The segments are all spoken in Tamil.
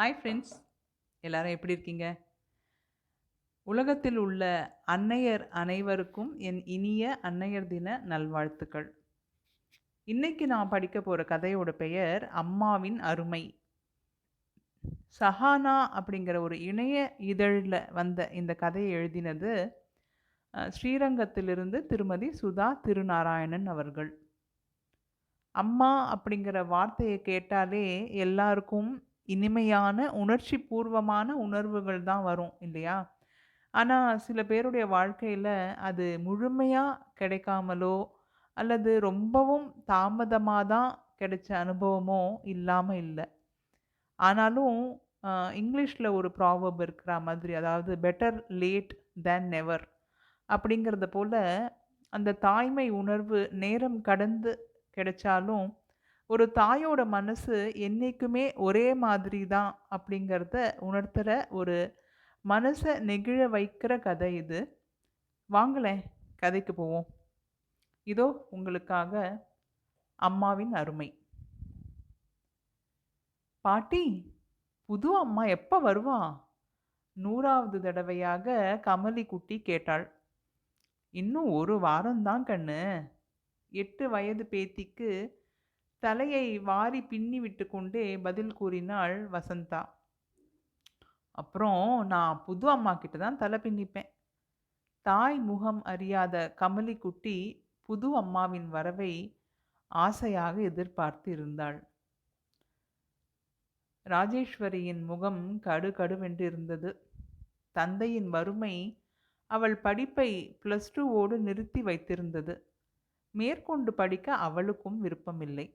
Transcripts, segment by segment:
ஹாய் ஃப்ரெண்ட்ஸ் எல்லாரும் எப்படி இருக்கீங்க? உலகத்தில் உள்ள அன்னையர் அனைவருக்கும் என் இனிய அன்னையர் தின நல்வாழ்த்துக்கள். இன்னைக்கு நான் படிக்க போகிற கதையோட பெயர் அம்மாவின் அருமை. சஹானா அப்படிங்கிற ஒரு இணைய இதழில் வந்த இந்த கதையை எழுதினது ஸ்ரீரங்கத்திலிருந்து திருமதி சுதா திருநாராயணன் அவர்கள். அம்மா அப்படிங்கிற வார்த்தையை கேட்டாலே எல்லாருக்கும் இனிமையான உணர்ச்சி பூர்வமான உணர்வுகள் தான் வரும் இல்லையா? ஆனால் சில பேருடைய வாழ்க்கையில் அது முழுமையாக கிடைக்காமலோ அல்லது ரொம்பவும் தாமதமாக தான் கிடைச்ச அனுபவமோ இல்லாமல் இல்லை. ஆனாலும் இங்கிலீஷில் ஒரு ப்ராவர்ப் இருக்கிற மாதிரி அதாவது பெட்டர் லேட் தேன் நெவர் அப்படிங்கிறத போல் அந்த தாய்மை உணர்வு நேரம் கடந்து கிடைச்சாலும் ஒரு தாயோட மனசு என்னைக்குமே ஒரே மாதிரி தான் அப்படிங்கிறத உணர்த்துகிற ஒரு மனசை நெகிழ வைக்கிற கதை இது. வாங்களேன் கதைக்கு போவோம். இதோ உங்களுக்காக அம்மாவின் அருமை. பாட்டி புது அம்மா எப்போ வருவா? நூறாவது தடவையாக கமலி குட்டி கேட்டாள். இன்னும் ஒரு வாரம்தான் கண்ணு. எட்டு வயது பேத்திக்கு தலையை வாரி பின்னி விட்டு கொண்டே பதில் கூறினாள் வசந்தா. அப்புறம் நான் புது அம்மா கிட்ட தான் தலை பின்னிப்பேன். தாய் முகம் அறியாத கமலி குட்டி புது அம்மாவின் வரவை ஆசையாக எதிர்பார்த்து இருந்தாள். ராஜேஸ்வரியின் முகம் கடு கடுவென்று இருந்தது. தந்தையின் வறுமை அவள் படிப்பை ப்ளஸ் டூவோடு நிறுத்தி வைத்திருந்தது. மேற்கொண்டு படிக்க அவளுக்கும் விருப்பமில்லை.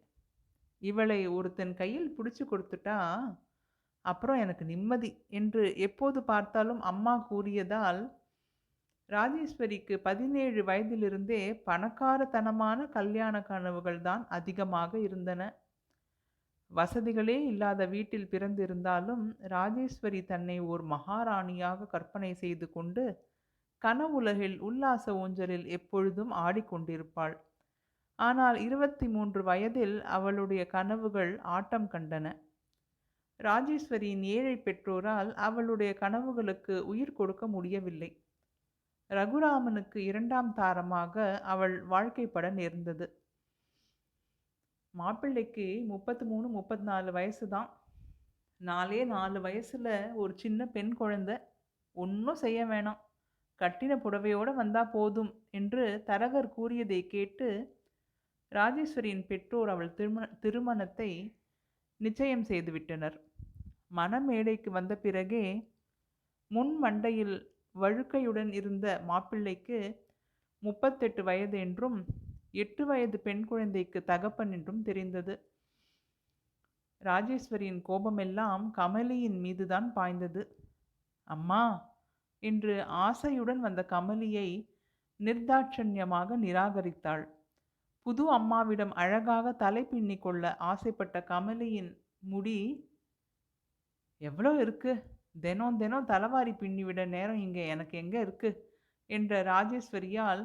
இவளை ஒருத்தன் கையில் பிடிச்சு கொடுத்துட்டா அப்புறம் எனக்கு நிம்மதி என்று எப்போது பார்த்தாலும் அம்மா கூறியதால் ராஜேஸ்வரிக்கு பதினேழு வயதிலிருந்தே பணக்காரத்தனமான கல்யாண கனவுகள் தான் அதிகமாக இருந்தன. வசதிகளே இல்லாத வீட்டில் பிறந்திருந்தாலும் ராஜேஸ்வரி தன்னை ஓர் மகாராணியாக கற்பனை செய்து கொண்டு கனவுலகில் உல்லாச ஊஞ்சலில் எப்பொழுதும் ஆடிக்கொண்டிருப்பாள். ஆனால் இருபத்தி மூன்று வயதில் அவளுடைய கனவுகள் ஆட்டம் கண்டன. ராஜேஸ்வரியின் ஏழை பெற்றோரால் அவளுடைய கனவுகளுக்கு உயிர் கொடுக்க முடியவில்லை. ரகுராமனுக்கு இரண்டாம் தாரமாக அவள் வாழ்க்கைப்பட நேர்ந்தது. மாப்பிள்ளைக்கு முப்பத்தி மூணு முப்பத்தி நாலு வயசு தான். நாலே நாலு வயசில் ஒரு சின்ன பெண் குழந்த. ஒன்றும் செய்ய வேணாம். கட்டின புடவையோடு வந்தால் போதும் என்று தரகர் கூறியதை கேட்டு ராஜேஸ்வரியின் பெற்றோர் அவள் திருமண திருமணத்தை நிச்சயம் செய்துவிட்டனர். மணமேடைக்கு வந்த பிறகே முன் மண்டையில் வழுக்கையுடன் இருந்த மாப்பிள்ளைக்கு முப்பத்தெட்டு வயது என்றும் எட்டு வயது பெண் குழந்தைக்கு தகப்பன் என்றும் தெரிந்தது. ராஜேஸ்வரியின் கோபமெல்லாம் கமலியின் மீதுதான் பாய்ந்தது. அம்மா! என்று ஆசையுடன் வந்த கமலியை நிர்தாட்சண்யமாக நிராகரித்தாள். புது அம்மாவிடம் அழகாக தலை பின்னி கொள்ள ஆசைப்பட்ட கமலியின் முடி எவ்வளோ இருக்கு? தினம் தினம் தலைவாரி பின்னிவிட நேரம் இங்கே எனக்கு எங்கே இருக்கு? என்ற ராஜேஸ்வரியால்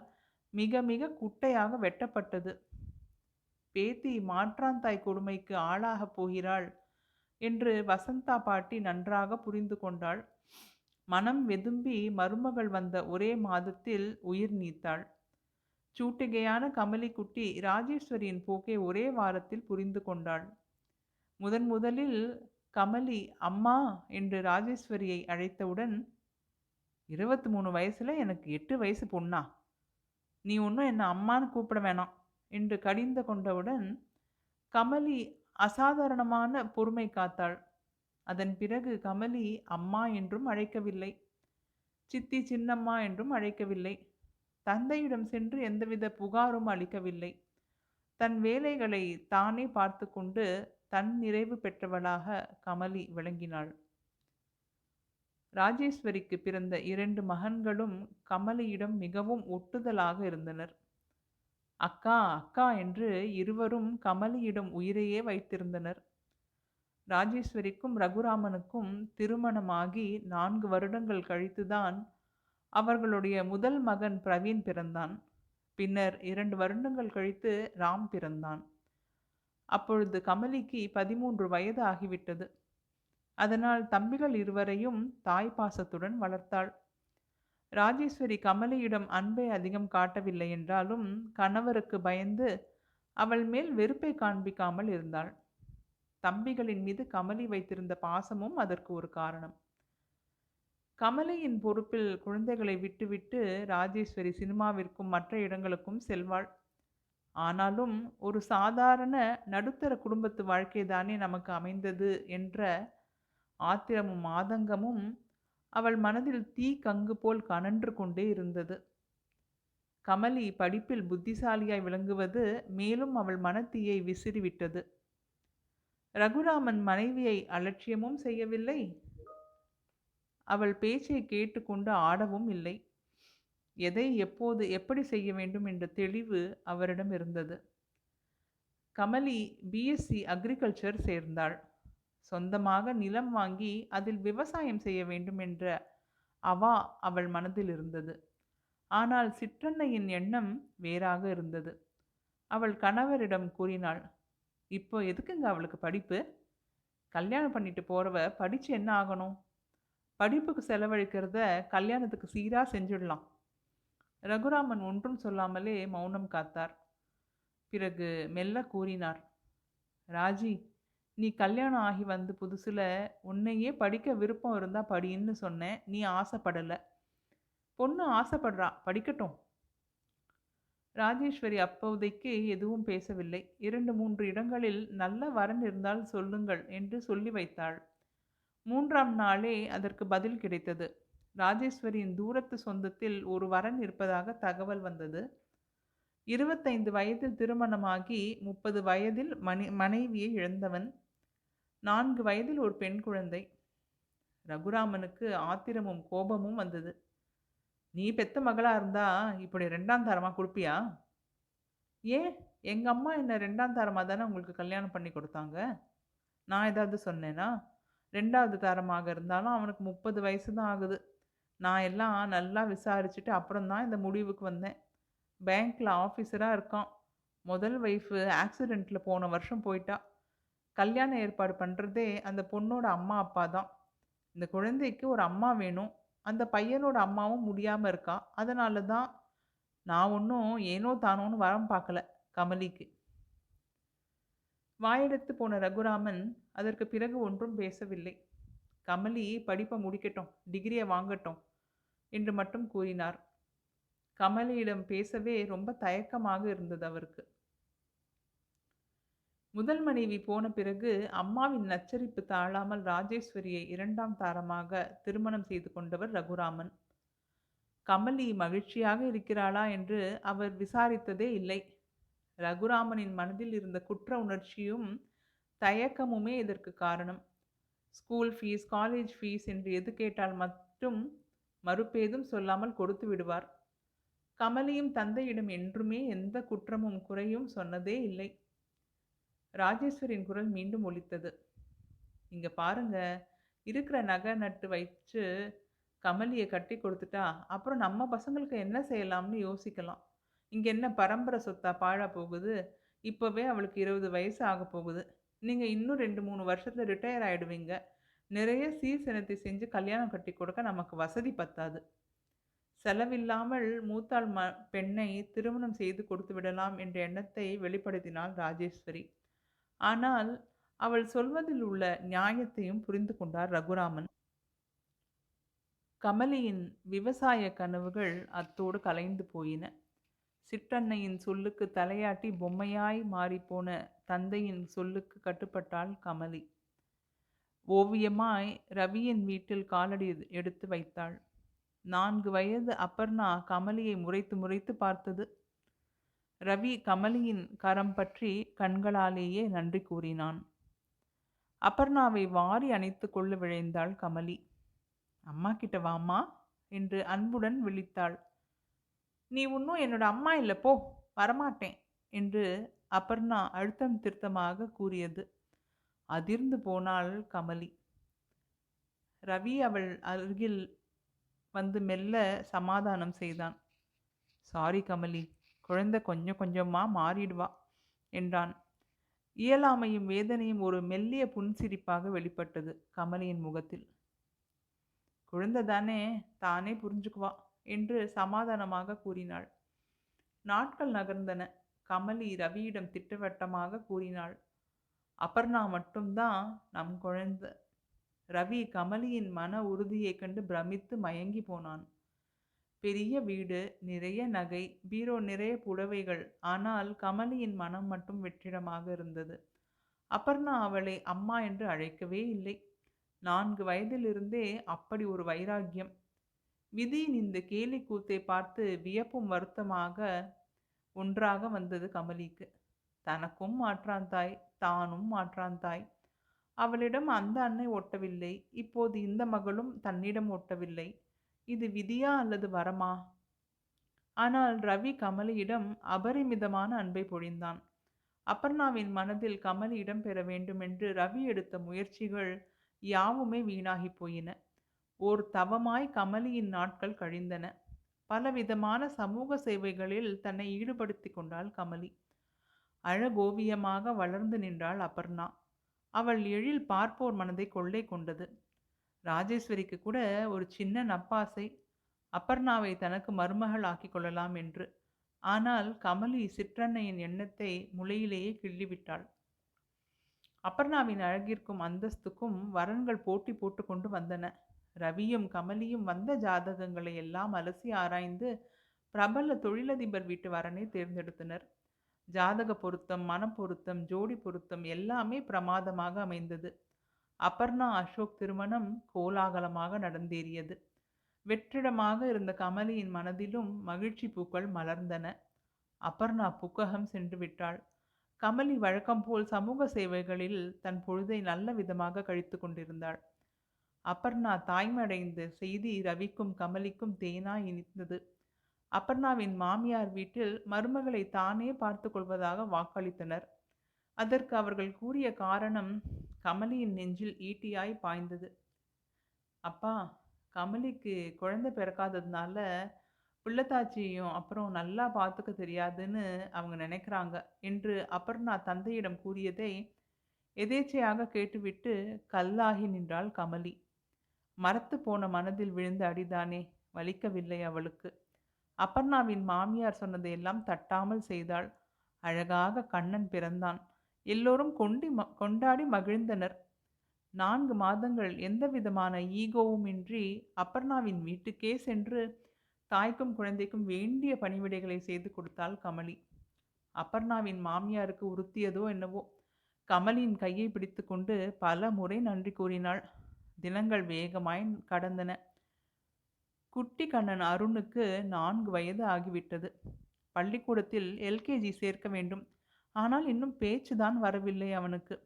மிக மிக குட்டையாக வெட்டப்பட்டது. பேத்தி மாற்றாந்தாய் கொடுமைக்கு ஆளாகப் போகிறாள் என்று வசந்தா பாட்டி நன்றாக புரிந்து கொண்டாள். மனம் வெதும்பி மருமகள் வந்த ஒரே மாதத்தில் உயிர் நீத்தாள். சூட்டிகையான கமலி குட்டி ராஜேஸ்வரியின் போக்கை ஒரே வாரத்தில் புரிந்து கொண்டாள். முதன் முதலில் கமலி அம்மா என்று ராஜேஸ்வரியை அழைத்தவுடன் இருபத்தி மூணு வயசில் எனக்கு எட்டு வயசு பொண்ணா. நீ ஒன்றும் என்னை அம்மான்னு கூப்பிட வேணாம் என்று கடிந்து கொண்டவுடன் கமலி அசாதாரணமான பொறுமை காத்தாள். அதன் பிறகு கமலி அம்மா என்றும் அழைக்கவில்லை. சித்தி சின்னம்மா என்றும் அழைக்கவில்லை. தந்தையிடம் சென்று எந்தவித புகாரும் அளிக்கவில்லை. தன் வேலைகளை தானே பார்த்து கொண்டு தன் நிறைவு பெற்றவளாக கமலி விளங்கினாள். ராஜேஸ்வரிக்கு பிறந்த இரண்டு மகன்களும் கமலியிடம் மிகவும் ஒட்டுதலாக இருந்தனர். அக்கா அக்கா என்று இருவரும் கமலியிடம் உயிரையே வைத்திருந்தனர். ராஜேஸ்வரிக்கும் ரகுராமனுக்கும் திருமணமாகி நான்கு வருடங்கள் கழித்துதான் அவர்களுடைய முதல் மகன் பிரவீன் பிறந்தான். பின்னர் இரண்டு வருடங்கள் கழித்து ராம் பிறந்தான். அப்பொழுது கமலிக்கு பதிமூன்று வயது ஆகிவிட்டது. அதனால் தம்பிகள் இருவரையும் தாய் பாசத்துடன் வளர்த்தாள். ராஜேஸ்வரி கமலியிடம் அன்பை அதிகம் காட்டவில்லை என்றாலும் கணவருக்கு பயந்து அவள் மேல் வெறுப்பை காண்பிக்காமல் இருந்தாள். தம்பிகளின் மீது கமலி வைத்திருந்த பாசமும் அதற்கு ஒரு காரணம். கமலியின் பொறுப்பில் குழந்தைகளை விட்டுவிட்டு ராஜேஸ்வரி சினிமாவிற்கும் மற்ற இடங்களுக்கும் செல்வாள். ஆனாலும் ஒரு சாதாரண நடுத்தர குடும்பத்து வாழ்க்கை தானே நமக்கு அமைந்தது என்ற ஆத்திரமும் ஆதங்கமும் அவள் மனதில் தீ கங்கு போல் கனன்று கொண்டே இருந்தது. கமலி படிப்பில் புத்திசாலியாய் விளங்குவது மேலும் அவள் மனத்தீயை விசிறிவிட்டது. ரகுராமன் மனைவியை அலட்சியமும் செய்யவில்லை அவள் பேச்சை கேட்டுக்கொண்டு ஆடவும் இல்லை. எதை எப்போது எப்படி செய்ய வேண்டும் என்ற தெளிவு அவரிடம் இருந்தது. கமலி பிஎஸ்சி அக்ரிகல்ச்சர் சேர்ந்தாள். சொந்தமாக நிலம் வாங்கி அதில் விவசாயம் செய்ய வேண்டும் என்ற அவா அவள் மனதில் இருந்தது. ஆனால் சிற்றன்னையின் எண்ணம் வேறாக இருந்தது. அவள் கணவரிடம் கூறினாள் இப்போ எதுக்குங்க அவளுக்கு படிப்பு? கல்யாணம் பண்ணிட்டு போறவ படிச்சு என்ன ஆகணும்? படிப்புக்கு செலவழிக்கிறத கல்யாணத்துக்கு சீராக செஞ்சிடலாம். ரகுராமன் ஒன்றும் சொல்லாமலே மௌனம் காத்தார். பிறகு மெல்ல கூறினார் ராஜி நீ கல்யாணம் ஆகி வந்து புதுசில் உன்னையே படிக்க விருப்பம் இருந்தால் படின்னு சொன்னேன் நீ ஆசைப்படலை. பொண்ணு ஆசைப்படுறா படிக்கட்டும். ராஜேஸ்வரி அப்போதைக்கு எதுவும் பேசவில்லை. இரண்டு மூன்று இடங்களில் நல்ல வரன் இருந்தால் சொல்லுங்கள் என்று சொல்லி வைத்தாள். மூன்றாம் நாளே அதற்கு பதில் கிடைத்தது. ராஜேஸ்வரியின் தூரத்து சொந்தத்தில் ஒரு வரன் இருப்பதாக தகவல் வந்தது. இருபத்தைந்து வயதில் திருமணமாகி முப்பது வயதில் மணி மனைவியை இழந்தவன். நான்கு வயதில் ஒரு பெண் குழந்தை. ரகுராமனுக்கு ஆத்திரமும் கோபமும் வந்தது. நீ பெத்த மகளாக இருந்தா இப்படி ரெண்டாம் தாரமாக கொடுப்பியா? ஏன்? எங்கள் அம்மா என்னை ரெண்டாம் தாரமாக தானே உங்களுக்கு கல்யாணம் பண்ணி கொடுத்தாங்க? நான் ஏதாவது சொன்னேனா? ரெண்டாவது தரமாக இருந்தாலும் அவனுக்கு முப்பது வயசு தான் ஆகுது. நான் எல்லாம் நல்லா விசாரிச்சுட்டு அப்புறம் தான் இந்த முடிவுக்கு வந்தேன். பேங்க்கில் ஆஃபீஸராக இருக்கான். முதல் ஒய்ஃபு ஆக்சிடெண்ட்டில் போன வருஷம் போயிட்டா. கல்யாண ஏற்பாடு பண்ணுறதே அந்த பொண்ணோட அம்மா அப்பா தான். இந்த குழந்தைக்கு ஒரு அம்மா வேணும். அந்த பையனோட அம்மாவும் முடியாமல் இருக்கா. அதனால தான் நான் ஒன்றும் ஏனோ தானோன்னு வரம் பார்க்கல கமலிக்கு. வாயெடுத்து போன ரகுராமன் அதற்கு பிறகு ஒன்றும் பேசவில்லை. கமலி படிப்பை முடிக்கட்டும் டிகிரியை வாங்கட்டும் என்று மட்டும் கூறினார். கமலியிடம் பேசவே ரொம்ப தயக்கமாக இருந்தது அவருக்கு. முதல் மனைவி போன பிறகு அம்மாவின் நச்சரிப்பு தாழாமல் ராஜேஸ்வரியை இரண்டாம் தாரமாக திருமணம் செய்து கொண்டவர் ரகுராமன். கமலி மகிழ்ச்சியாக இருக்கிறாளா என்று அவர் விசாரித்ததே இல்லை. ரகுராமனின் மனதில் இருந்த குற்ற உணர்ச்சியும் தயக்கமுமே இதற்கு காரணம்? ஸ்கூல் ஃபீஸ் காலேஜ் ஃபீஸ் என்று எது கேட்டால் மட்டும் மறுப்பேதும் சொல்லாமல் கொடுத்து விடுவார். கமலியும் தந்தையிடம் என்றுமே எந்த குற்றமும் குறையும் சொன்னதே இல்லை. ராஜேஸ்வரின் குரல் மீண்டும் ஒலித்தது. இங்க பாருங்க இருக்கிற நகை நட்டு வச்சு கமலியை கட்டி கொடுத்துட்டா அப்புறம் நம்ம பசங்களுக்கு என்ன செய்யலாம்னு யோசிக்கலாம். இங்கே என்ன பரம்பரை சொத்தா பாழா போகுது? இப்போவே அவளுக்கு இருபது வயசு ஆக போகுது. நீங்கள் இன்னும் ரெண்டு மூணு வருஷத்தில் ரிட்டையர் ஆகிடுவீங்க நிறைய சீர்சினத்தை செஞ்சு கல்யாணம் கட்டி கொடுக்க நமக்கு வசதி பத்தாது. செலவில்லாமல் மூத்தாள் ம பெண்ணை திருமணம் செய்து கொடுத்து விடலாம் என்ற எண்ணத்தை வெளிப்படுத்தினாள் ராஜேஸ்வரி. ஆனால் அவள் சொல்வதில் உள்ள நியாயத்தையும் புரிந்து கொண்டார் ரகுராமன். கமலியின் விவசாய கனவுகள் அத்தோடு கலைந்து போயின. சிற்றன்னையின் சொல்லுக்கு தலையாட்டி பொம்மையாய் மாறிப்போன தந்தையின் சொல்லுக்கு கட்டுப்பட்டாள் கமலி. ஓவியமாய் ரவியின் வீட்டில் காலடி எடுத்து வைத்தாள். நான்கு வயது அப்பர்ணா கமலியை முறைத்து முறைத்து பார்த்தது. ரவி கமலியின் கரம் பற்றி கண்களாலேயே நன்றி கூறினான். அபர்ணாவை வாரி அணைத்து கொள்ள விழைந்தாள் கமலி. அம்மா கிட்ட வாமா என்று அன்புடன் விழித்தாள். நீ இன்னும் என்னோட அம்மா இல்லை போ வரமாட்டேன் என்று அபர்ணா அழுத்தம் திருத்தமாக கூறியது. அதிர்ந்து போனாள் கமலி. ரவி அவள் அருகில் வந்து மெல்ல சமாதானம் செய்தான். சாரி கமலி குழந்தை கொஞ்சம் கொஞ்சமாக மாறிடுவா என்றான். இயலாமையும் வேதனையும் ஒரு மெல்லிய புன்சிரிப்பாக வெளிப்பட்டது கமலியின் முகத்தில். குழந்தை தானே தானே புரிஞ்சுக்குவா என்று சமாதானமாக கூறினாள். நாட்கள் நகர்ந்தன. கமலி ரவியிடம் திட்டவட்டமாக கூறினாள். அபர்ணா மட்டும்தான் நம் குழந்தை. ரவி கமலியின் மன உறுதியைக் கண்டு பிரமித்து மயங்கி போனான். பெரிய வீடு நிறைய நகை பீரோ நிறைய புடவைகள். ஆனால் கமலியின் மனம் மட்டும் வெற்றிடமாக இருந்தது. அபர்ணா அவளை அம்மா என்று அழைக்கவே இல்லை. நான்கு வயதிலிருந்தே அப்படி ஒரு வைராக்கியம். விதியின் இந்த கேலி கூத்தை பார்த்து வியப்பும் வருத்தமாக ஒன்றாக வந்தது கமலிக்கு. தனக்கும் மாற்றான் தாய் தானும் மாற்றான் தாய். அவளிடம் அந்த அன்னை ஒட்டவில்லை. இப்போது இந்த மகளும் தன்னிடம் ஒட்டவில்லை. இது விதியா அல்லது வரமா? ஆனால் ரவி கமலியிடம் அபரிமிதமான அன்பை பொழிந்தான். அபர்ணாவின் மனதில் கமலி இடம் பெற வேண்டுமென்று ரவி எடுத்த முயற்சிகள் யாவுமே வீணாகி போயின. ஓர் தவமாய் கமலியின் நாட்கள் கழிந்தன. பலவிதமான சமூக சேவைகளில் தன்னை ஈடுபடுத்தி கொண்டாள் கமலி. அழகோவியமாக வளர்ந்து நின்றாள் அபர்ணா. அவள் எழில் பார்ப்போர் மனதை கொள்ளை கொண்டது. ராஜேஸ்வரிக்கு கூட ஒரு சின்ன நப்பாசை அபர்ணாவை தனக்கு மருமகள் ஆக்கி கொள்ளலாம் என்று. ஆனால் கமலி சிற்றன்னையின் எண்ணத்தை முளையிலேயே கிள்ளிவிட்டாள். அபர்ணாவின் அழகிற்கும் அந்தஸ்துக்கும் வரன்கள் போட்டி போட்டுக்கொண்டு வந்தன. ரவியும் கமலியும் வந்த ஜாதகங்களை எல்லாம் அலசி ஆராய்ந்து பிரபல தொழிலதிபர் வீட்டு வரனை தேர்ந்தெடுத்தனர். ஜாதக பொருத்தம் மனப்பொருத்தம் ஜோடி பொருத்தம் எல்லாமே பிரமாதமாக அமைந்தது. அபர்ணா அசோக் திருமணம் கோலாகலமாக நடந்தேறியது. வெற்றிடமாக இருந்த கமலியின் மனதிலும் மகிழ்ச்சி பூக்கள் மலர்ந்தன. அபர்ணா புக்ககம் சென்று விட்டாள். கமலி வழக்கம் போல் சமூக சேவைகளில் தன் பொழுதை நல்ல விதமாக கழித்து கொண்டிருந்தாள். அபர்ணா தாய்மடைந்த செய்தி ரவிக்கும் கமலிக்கும் தேனாய் இனித்தது. அபர்ணாவின் மாமியார் வீட்டில் மருமகளை தானே பார்த்து கொள்வதாக வாக்களித்தனர். அதற்கு அவர்கள் கூறிய காரணம் கமலியின் நெஞ்சில் ஈட்டியாய் பாய்ந்தது. அப்பா கமலிக்கு குழந்தை பிறக்காததுனால பிள்ளைத்தாச்சியும் அப்புறம் நல்லா பார்த்துக்க தெரியாதுன்னு அவங்க நினைக்கிறாங்க என்று அபர்ணா தந்தையிடம் கூறியதை எதேச்சையாக கேட்டுவிட்டு கல்லாகி நின்றாள் கமலி. மரத்து போன மனதில் விழுந்த அடிதானே வலிக்கவில்லை அவளுக்கு. அப்பர்ணாவின் மாமியார் சொன்னதையெல்லாம் தட்டாமல் செய்தாள். அழகாக கண்ணன் பிறந்தான். எல்லோரும் கொண்டி ம கொண்டாடி மகிழ்ந்தனர். நான்கு மாதங்கள் எந்த விதமான ஈகோவும் இன்றி அப்பர்ணாவின் வீட்டுக்கே சென்று தாய்க்கும் குழந்தைக்கும் வேண்டிய பணிவிடைகளை செய்து கொடுத்தாள் கமலி. அப்பர்ணாவின் மாமியாருக்கு உறுத்தியதோ என்னவோ. கமலியின் கையை பிடித்து கொண்டு பல முறை நன்றி கூறினாள். தினங்கள் வேகமாய் கடந்தன. குட்டி கண்ணன் அருணுக்கு நான்கு வயது ஆகிவிட்டது. பள்ளிக்கூடத்தில் எல்கேஜி சேர்க்க வேண்டும். ஆனால் இன்னும் பேச்சுதான் வரவில்லை அவனுக்கு.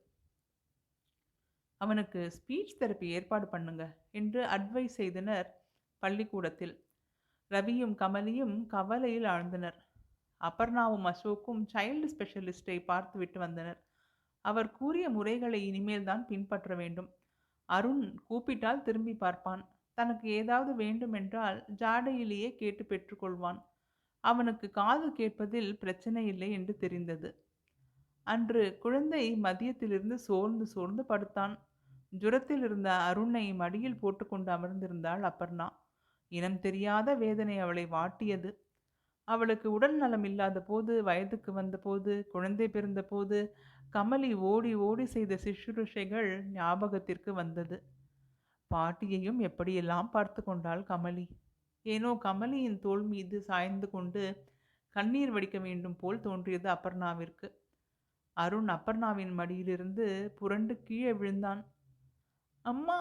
அவனுக்கு ஸ்பீச் தெரப்பி ஏற்பாடு பண்ணுங்க என்று அட்வைஸ் செய்தனர் பள்ளிக்கூடத்தில். ரவியும் கமலியும் கவலையில் ஆழ்ந்தனர். அபர்ணாவும் அசோக்கும் சைல்டு ஸ்பெஷலிஸ்டை பார்த்துவிட்டு வந்தனர். அவர் கூறிய முறைகளை இனிமேல் தான் பின்பற்ற வேண்டும். அருண் கூப்பிட்டால் திரும்பி பார்ப்பான். தனக்கு ஏதாவது வேண்டுமென்றால் ஜாடையிலேயே கேட்டு பெற்றுக்கொள்வான். அவனுக்கு காது கேட்பதில் பிரச்சனை இல்லை என்று தெரிந்தது. அன்று குழந்தை மதியத்திலிருந்து சோர்ந்து சோர்ந்து படுத்தான். ஜுரத்தில் இருந்த அருணை மடியில் போட்டுக்கொண்டு அமர்ந்திருந்தாள் அப்பர்ணா இனம் தெரியாத வேதனை அவளை வாட்டியது. அவளுக்கு உடல் நலம் இல்லாத போது வயதுக்கு வந்தபோது குழந்தை பிறந்தபோது கமலி ஓடி ஓடி செய்த சிசுருஷைகள் ஞாபகத்திற்கு வந்தது. பாட்டியையும் எப்படியெல்லாம் பார்த்து கொண்டாள் கமலி? ஏனோ கமலியின் தோள் மீது சாய்ந்து கொண்டு கண்ணீர் வடிக்க வேண்டும் போல் தோன்றியது அபர்ணாவிற்கு. அருண் அபர்ணாவின் மடியிலிருந்து புரண்டு கீழே விழுந்தான். அம்மா!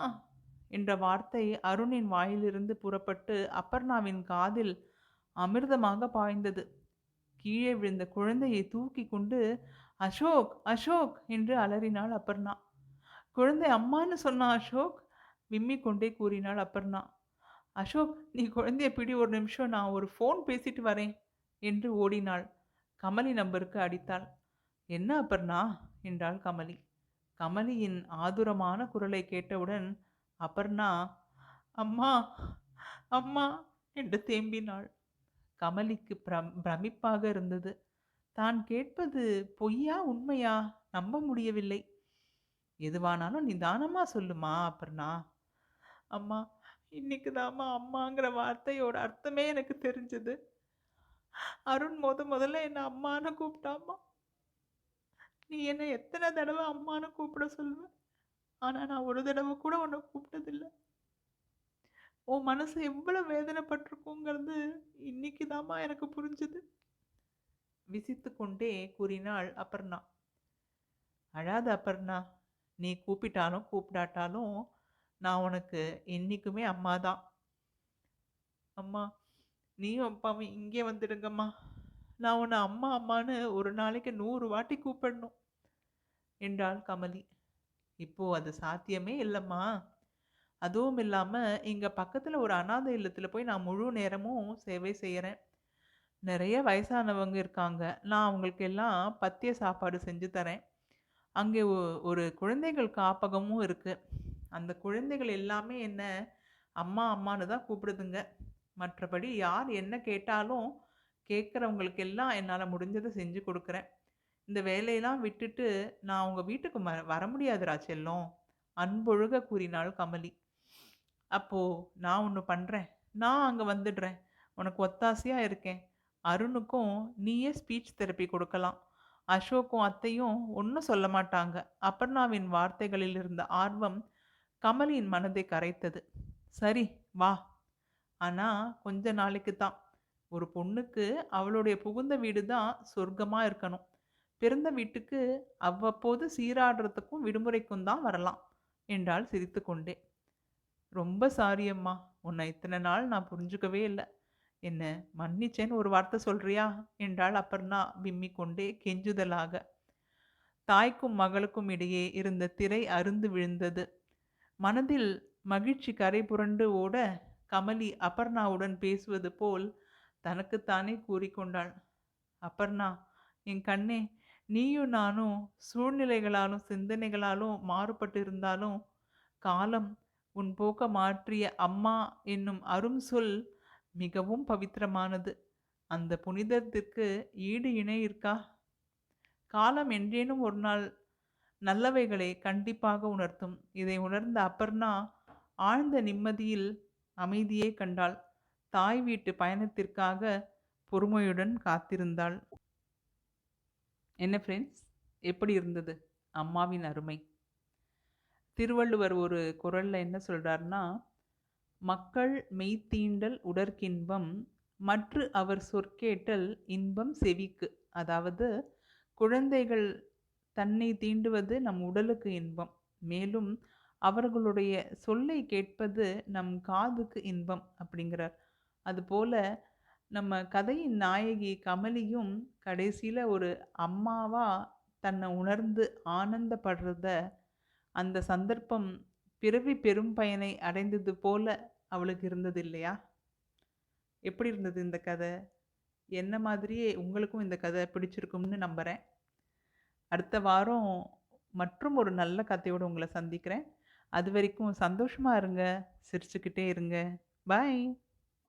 என்ற வார்த்தை அருணின் வாயிலிருந்து புறப்பட்டு அபர்ணாவின் காதில் அமிர்தமாக பாய்ந்தது. கீழே விழுந்த குழந்தையை தூக்கி கொண்டு அசோக் அசோக்! என்று அலறினாள் அப்பர்ணா. குழந்தை அம்மான்னு சொன்னா அசோக்? விம்மி கொண்டே கூறினாள் அப்பர்ணா. அசோக் நீ குழந்தைய பிடி ஒரு நிமிஷம் நான் ஒரு ஃபோன் பேசிட்டு வரேன் என்று ஓடினாள். கமலி நம்பருக்கு அடித்தாள். என்ன அப்பர்ணா? என்றாள் கமலி. கமலியின் ஆதுரமான குரலை கேட்டவுடன் அப்பர்ணா அம்மா அம்மா என்று தேம்பினாள். கமலிக்கு பிரம் பிரமிப்பாக இருந்தது. தான் கேட்பது பொய்யா உண்மையா? நம்ப முடியவில்லை. எதுவானாலும் நிதானமாக சொல்லுமா அப்புறனா அம்மா இன்னைக்கு தாம்மா அம்மாங்கிற வார்த்தையோட அர்த்தமே எனக்கு தெரிஞ்சது. அருண் முத முதல்ல என்னை அம்மான்னு கூப்பிட்டாம்மா. நீ என்னை எத்தனை தடவை அம்மான்னு கூப்பிட சொல்லுவேன் ஆனால் நான் ஒரு தடவை கூட உன்னை கூப்பிட்டதில்ல. உன் மனசு எவ்வளோ வேதனைப்பட்டிருக்குங்கிறது இன்னைக்கு தாம்மா எனக்கு புரிஞ்சுது. விசித்து கொண்டே கூறினாள் அபர்ணா. அழாத அபர்ணா நீ கூப்பிட்டாலும் கூப்பிடாட்டாலும் நான் உனக்கு என்றைக்குமே அம்மா தான். அம்மா நீயும் அப்பாவும் இங்கே வந்துடுங்கம்மா. நான் உன்னை அம்மா அம்மான்னு ஒரு நாளைக்கு நூறு வாட்டி கூப்பிடணும் என்றாள் கமலி. இப்போ அது சாத்தியமே இல்லைம்மா. அதுவும் இல்லாமல் இங்கே பக்கத்தில் ஒரு அனாதை இல்லத்தில் போய் நான் முழு நேரமும் சேவை செய்கிறேன் நிறைய வயசானவங்க இருக்காங்க. நான் அவங்களுக்கு எல்லாம் பத்திய சாப்பாடு செஞ்சு தரேன். அங்கே ஒ- ஒரு குழந்தைகள் காப்பகமும் இருக்குது அந்த குழந்தைகள் எல்லாமே என்ன அம்மா அம்மான்னு தான் கூப்பிடுதுங்க. மற்றபடி யார் என்ன கேட்டாலும் கேட்குறவங்களுக்கு எல்லாம் என்னால் முடிஞ்சதை செஞ்சு கொடுக்குறேன். இந்த வேலையெல்லாம் விட்டுட்டு நான் உங்கள் வீட்டுக்கு வர முடியாதுடா செல்லம். அன்பொழுக கூறினாள் கமலி. அப்போது நான் ஒன்று பண்ணுறேன் நான் அங்கே வந்துடுறேன். உனக்கு ஒத்தாசையாக இருக்கேன். அருணுக்கும் நீயே ஸ்பீச் தெரப்பி கொடுக்கலாம். அசோக்கும் அத்தையும் ஒன்றும் சொல்ல மாட்டாங்க. அபர்ணாவின் வார்த்தைகளில் இருந்த ஆர்வம் கமலியின் மனதை கரைத்தது. சரி வா. ஆனால் கொஞ்ச நாளைக்கு தான். ஒரு பொண்ணுக்கு அவளுடைய புகுந்த வீடு தான் சொர்க்கமாக இருக்கணும். பிறந்த வீட்டுக்கு அவ்வப்போது சீராடுறதுக்கும் விடுமுறைக்கும் தான் வரலாம். என்றாள் சிரித்துக்கொண்டே. ரொம்ப சாரி அம்மா. உன்னை இத்தனை நாள் நான் புரிஞ்சுக்கவே இல்லை. என்ன மன்னிச்சேன்னு ஒரு வார்த்தை சொல்றியா? என்றாள் அப்பர்ணா விம்மி கொண்டே கெஞ்சுதலாக. தாய்க்கும் மகளுக்கும் இடையே இருந்த திரை அருந்து விழுந்தது. மனதில் மகிழ்ச்சி கரை புரண்டு ஓட கமலி அபர்ணாவுடன் பேசுவது போல் தனக்குத்தானே கூறிக்கொண்டாள். அப்பர்ணா என் கண்ணே நீயும் நானும் சூழ்நிலைகளாலும் சிந்தனைகளாலும் மாறுபட்டு இருந்தாலும் காலம் உன் போக்க மாற்றிய அம்மா என்னும் அரும் சொல் மிகவும் பவித்திரமானது. அந்த புனிதத்திற்கு ஈடு இணை இருக்கா? காலம் என்றேனும் ஒரு நாள் நல்லவைகளை கண்டிப்பாக உணர்த்தும். இதை உணர்ந்த அபர்ணா ஆழ்ந்த நிம்மதியில் அமைதியை கண்டாள். தாய் வீட்டு பயணத்திற்காக பொறுமையுடன் காத்திருந்தாள். என்ன ஃப்ரெண்ட்ஸ் எப்படி இருந்தது? அம்மாவின் அருமை. திருவள்ளுவர் ஒரு குரலில் என்ன சொல்கிறாருன்னா மக்கள் மெய்த்தீண்டல் உடற்கின்பம் மற்று அவர் சொற்கேட்டல் இன்பம் செவிக்கு. அதாவது குழந்தைகள் தன்னை தீண்டுவது நம் உடலுக்கு இன்பம் மேலும் அவர்களுடைய சொல்லை கேட்பது நம் காதுக்கு இன்பம் அப்படிங்கிறார். அதுபோல நம்ம கதையின் நாயகி கமலியும் கடைசியில் ஒரு அம்மாவா தன்னை உணர்ந்து ஆனந்தப்படுறத அந்த சந்தர்ப்பம் பிறவி பெரும் பயனை அடைந்தது போல அவளுக்கு இருந்தது இல்லையா? எப்படி இருந்தது இந்த கதை? என்ன மாதிரியே உங்களுக்கும் இந்த கதை பிடிச்சிருக்கும்னு நம்புகிறேன் அடுத்த வாரம் மற்றும் ஒரு நல்ல கதையோடு உங்களை சந்திக்கிறேன். அது வரைக்கும் சந்தோஷமாக இருங்க சிரிச்சுக்கிட்டே இருங்க. பாய்.